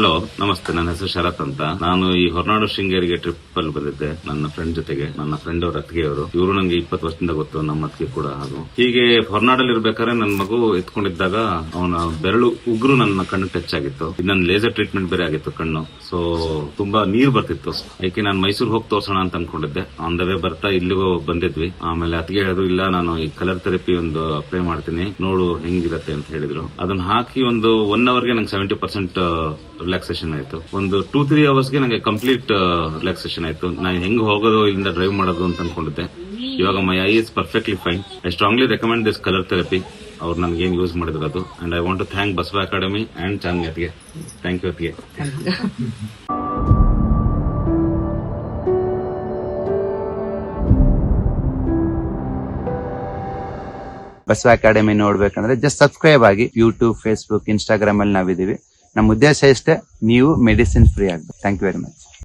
Hello ನಮಸ್ತೆ, ನನ್ನ ಹೆಸರು ಶರತ್ ಅಂತ. ನಾನು ಈ ಹೊರನಾಡು ಶೃಂಗೇರಿಗೆ ಟ್ರಿಪ್ ಅಲ್ಲಿ ಬಂದಿದ್ದೆ, ನನ್ನ ಫ್ರೆಂಡ್ ಜೊತೆಗೆ, ನನ್ನ ಫ್ರೆಂಡ್ ಅವ್ರ ಅತ್ತಿಗೆ ಅವರು ಇವರು ನಂಗೆ ಇಪ್ಪತ್ತು ವರ್ಷದಿಂದ ಗೊತ್ತು, ನಮ್ಮ ಅತ್ತಿಗೆ ಕೂಡ ಹಾಗೂ. ಹೀಗೆ ಹೊರನಾಡಲ್ಲಿ ಇರ್ಬೇಕಾದ್ರೆ ನನ್ನ ಮಗು ಎತ್ಕೊಂಡಿದ್ದಾಗ ಅವನ ಬೆರಳು ಉಗ್ರು ನನ್ನ ಕಣ್ಣು ಟಚ್ ಆಗಿತ್ತು. ಇನ್ನೊಂದು ಲೇಸರ್ ಟ್ರೀಟ್ಮೆಂಟ್ ಬೇರೆ ಆಗಿತ್ತು ಕಣ್ಣು. ಸೊ ತುಂಬಾ ನೀರ್ ಬರ್ತಿತ್ತು. ಯಾಕೆ ನಾನು ಮೈಸೂರು ಹೋಗಿ ತೋರ್ಸೋಣ ಅಂತ ಅನ್ಕೊಂಡಿದ್ದೆ. ಆನ್ ದ ವೇ ಬರ್ತಾ ಇಲ್ಲಿಗೂ ಬಂದಿದ್ವಿ. ಆಮೇಲೆ ಅತ್ತಿಗೆ ಹೇಳಿದ್ರು, ಇಲ್ಲ, ನಾನು ಈ ಕಲರ್ ಥೆರಪಿ ಒಂದು ಅಪ್ಲೈ ಮಾಡ್ತೀನಿ. ನೋಡು ಹೆಂಗಿರತ್ತೆ ಅಂತ ಹೇಳಿದ್ರು. ಅದನ್ನ ಹಾಕಿ ಒಂದು ಒನ್ ಅವರ್ಗೆ ನಂಗೆ ಸೆವೆಂಟಿ ಪರ್ಸೆಂಟ್ ರಿಲ್ಯಾಕ್ಸೇಷನ್ ಆಯ್ತು. ಒಂದು ಟೂ ತ್ರೀ ಅವರ್ಸ್ಗೆ ನಂಗೆ ಕಂಪ್ಲೀಟ್ ರಿಲ್ಯಾಕ್ಸೇಷನ್ ಆಯ್ತು. ನಾನು ಹೆಂಗ್ ಹೋಗೋದು, ಇಲ್ಲಿಂದ ಡ್ರೈವ್ ಮಾಡೋದು ಅಂತ ಅನ್ಕೊಂಡಿದ್ದೆ. ಇವಾಗ my eye is perfectly fine I strongly recommend this colour therapy ಅವ್ರು ನನ್ಗೆ ಏನ್ ಯೂಸ್ ಮಾಡಿದ್ರು ಅದು. And I want to thank Basava academy and Chand ಅತಿಗೆ thank you ಅತಿಗೆ ಬಸವ ಅಕಾಡೆಮಿ ನೋಡ್ಬೇಕಂದ್ರೆ ಜಸ್ಟ್ ಸಬ್ಸ್ಕ್ರೈಬ್ ಆಗಿ ಯೂಟ್ಯೂಬ್ ಫೇಸ್ಬುಕ್ ಇನ್ಸ್ಟಾಗ್ರಾಮ್ ಅಲ್ಲಿ ನಾವಿದೀವಿ ನಮ್ಮ ಉದ್ದೇಶ ಇಷ್ಟೇ ನೀವು ಮೆಡಿಸಿನ್ ಫ್ರೀ ಆಗ್ಬೇಕು. Thank you very much